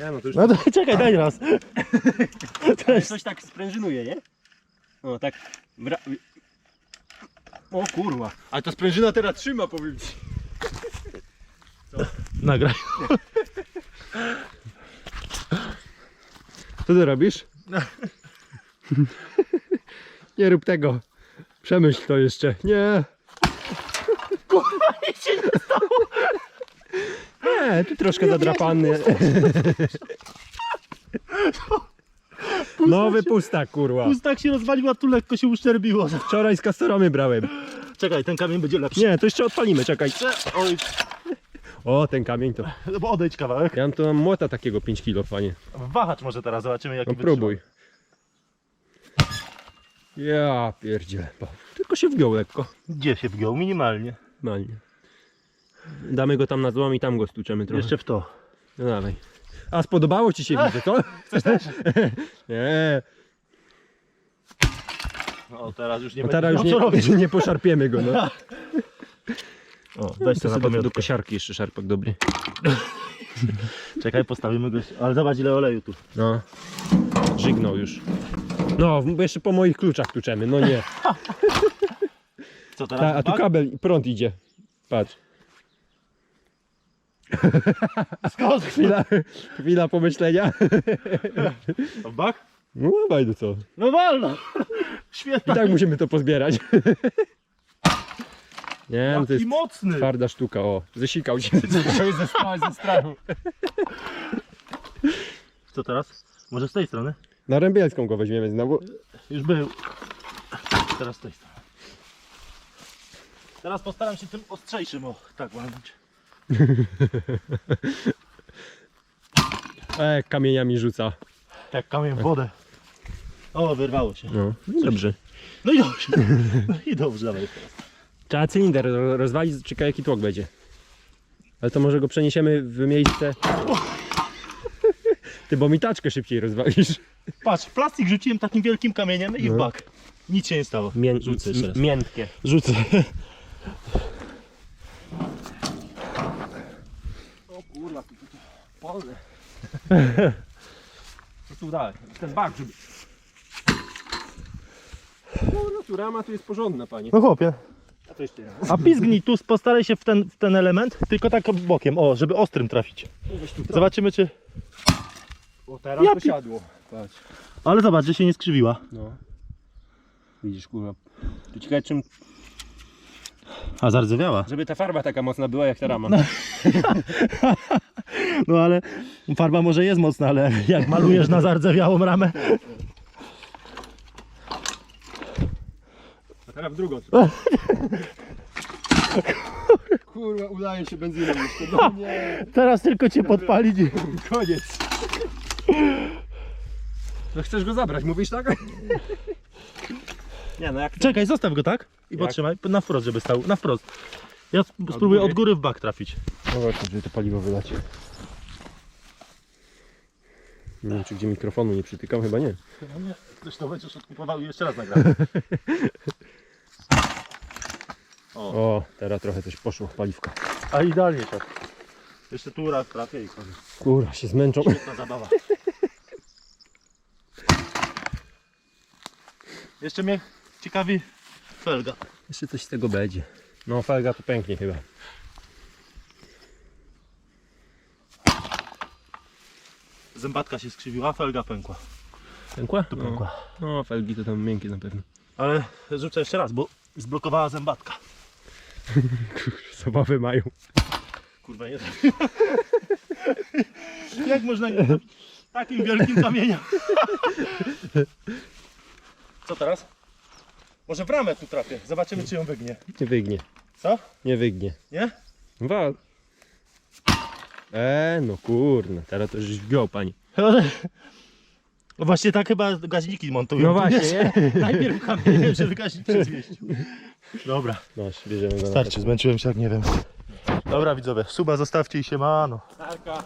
Nie no to już No to czekaj, daj raz. Ale coś tak sprężynuje, nie? No tak. Wra... O kurwa. Ale ta sprężyna teraz trzyma, powiem ci. Nagraj. Co ty robisz? Nie rób tego. Przemyśl to jeszcze. Nie. Nie, tu troszkę zadrapany. Nowy pustak, kurwa. Pustak się rozwalił, a tu lekko się uszczerbiło. Wczoraj z Castoramy brałem. Czekaj, ten kamień będzie lepszy. Nie, to jeszcze odpalimy, czekaj. Oj, O, ten kamień to. no bo odejdź kawałek. Ja mam tu mam młota takiego 5 kilo, panie. Wahacz może teraz, zobaczymy jaki No wytrzyma. próbuj. Ja pierdzielę. Tylko się wgiął lekko. Gdzie się wgiął? Minimalnie. Normalnie. Damy go tam na złom i tam go stuczemy trochę. Jeszcze w to. No dawaj. A spodobało ci się widzę, co? Chcesz też? Nie. No teraz już nie No będzie teraz już miał co robić. nie, nie poszarpiemy go, no. O, weź to To na sobie do pamiątkę. kosiarki jeszcze szarpak dobry. Czekaj, postawimy go. Ale zobacz ile oleju tu. No. Żygnął już. No, w- jeszcze po moich kluczach tuczemy, no nie. Co teraz? Ta, a tu kabel i prąd idzie. Patrz. Skąd? Chwila, chwila pomyślenia. W bak? No dawaj, no co. No wolno. I tak musimy to pozbierać. Nie, no to jest mocny. twarda sztuka, o. Zesikał się. Zesikał ze strachu. Ze strachu. Co teraz? Może z tej strony? Na Rębielską go weźmiemy znowu. Już był. Teraz z tej strony. Teraz postaram się tym ostrzejszym, o, tak walnąć. E, kamieniami rzuca. Jak kamień w wodę. O, wyrwało się. No, dobrze. No i dobrze. No i dobrze, dawaj. Trzeba cylinder ro- rozwalić, czekaj jaki tłok będzie. Ale to może go przeniesiemy w miejsce... Ty, bo mi taczkę szybciej rozwalisz. Patrz, plastik rzuciłem takim wielkim kamieniem i w No. bak. Nic się nie stało. Mię- Rzucę jeszcze raz. miętkie. Rzucę. Kurwa, tu, tu, tu. Polne. Co tu dalej? Ten bak, żeby... No, no tu rama tu jest porządna, panie. No chłopie. A to jeszcze raz. A pizgnij tu, postaraj się w ten, w ten element, tylko tak bokiem, o, żeby ostrym trafić. Weź tu Zobaczymy czy... O, teraz Ja to pi- siadło. Patrz. Ale zobacz, że się nie skrzywiła. No. Widzisz, kurwa. Tu ciekawe czym... A zardzewiała. Żeby ta farba taka mocna była jak ta rama. No ale farba może jest mocna, ale jak malujesz na zardzewiałą ramę. A teraz w drugą. Kurwa, udaje się benzyną jeszcze. No nie. Teraz tylko cię podpalić. Koniec. No chcesz go zabrać, mówisz tak? Nie no jak Czekaj, zostaw go tak i Jak? potrzymaj. Na wprost, żeby stał. Na wprost. Ja sp- spróbuję góry? od góry w bak trafić. No właśnie, żeby to paliwo wylać. Nie wiem, czy gdzie mikrofonu nie przytykam, chyba nie. Ktoś to będziesz odkupował i jeszcze raz nagramy. O, O, teraz trochę coś poszło, paliwka. a idealnie tak. Jeszcze tu raz trafię i koniec. Kurwa, się zmęczą. Świetna zabawa. Jeszcze mnie ciekawi felga. Jeszcze coś z tego będzie. No, felga to pęknie chyba. Zębatka się skrzywiła, felga pękła. Pękła? Tu pękła. No, no, felgi to tam miękkie na pewno. Ale rzucę jeszcze raz, bo zblokowała zębatka. Zabawy mają. Kurwa nie Jak można nie takim wielkim kamieniem? Co teraz? Może w ramę tu trafię. Zobaczymy czy ją wygnie. Nie wygnie. Co? Nie wygnie. Nie? Wal. Eee, no kurna, teraz to już wgiął pani. No właśnie tak chyba gaźniki montują. No właśnie, nie? Najpierw kamieniem, żeby gaźnik się zmieścił. Dobra, No, bierzemy go na starczy, zmęczyłem się jak nie wiem. Dobra widzowie, suba zostawcie i się mano. Tarka.